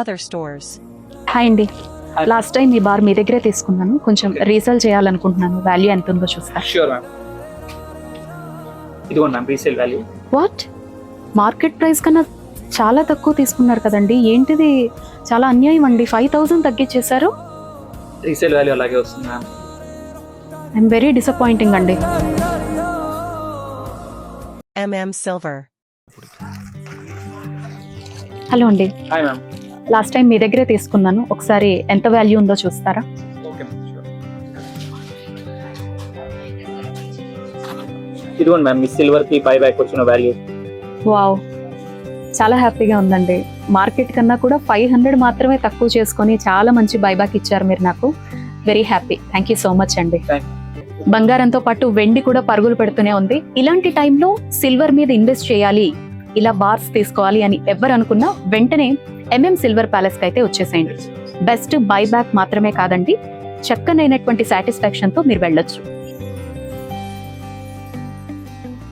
other stores. Hi అండి. Last time మీ bar మీ దగ్గరే తీసుకున్నాను. కొంచెం రీసేల్ చేయాలనుకుంటున్నాను. వాల్యూ ఎంత ఉందో చూస్తా షూర్ మ్యామ్ ఇదిగోండి ma'am resale value what market price కన్నా చాలా తక్కువ తీసుకున్నారు కదండి. ఏంటిది? చాలా అన్యాయం అండి. ఫైవ్ థౌజండ్ తగ్గించేశారు రీసేల్ వాల్యూ అలాగే వస్తుంది మ్యామ్ ఐఎమ్ వెరీ డిసప్పాయింటింగ్ అండి. MM Silver. హలో అండి. హాయ్ మ్యామ్ లాస్ట్ టైం మీ దగ్గరే తీసుకున్నాను. ఒకసారి ఎంత వాల్యూ ఉందో చూస్తారా? మ్యామ్ ఇదిగోండి మ్యామ్ మీ సిల్వర్కి బై బ్యాక్ వచ్చిన వాల్యూ వావ్. చాలా హ్యాపీగా ఉందండి. మార్కెట్ కన్నా కూడా ఫైవ్ హండ్రెడ్ మాత్రమే తక్కువ చేసుకొని చాలా మంచి బైబ్యాక్ ఇచ్చారు మీరు నాకు. Very happy thank you so much అండి. బంగారంతో పాటు వెండి కూడా పరుగులు పెడుతూనే ఉంది. ఇలాంటి టైంలో సిల్వర్ మీద ఇన్వెస్ట్ చేయాలి. ఇలా బార్స్ తీసుకోవాలి అని ఎవరు అనుకున్నా వెంటనే ఎంఎం సిల్వర్ ప్యాలెస్కి అయితే వచ్చేసేయండి. బెస్ట్ బైబ్యాక్ మాత్రమే కాదండి చక్కనైనటువంటి సాటిస్ఫాక్షన్తో మీరు వెళ్ళొచ్చు.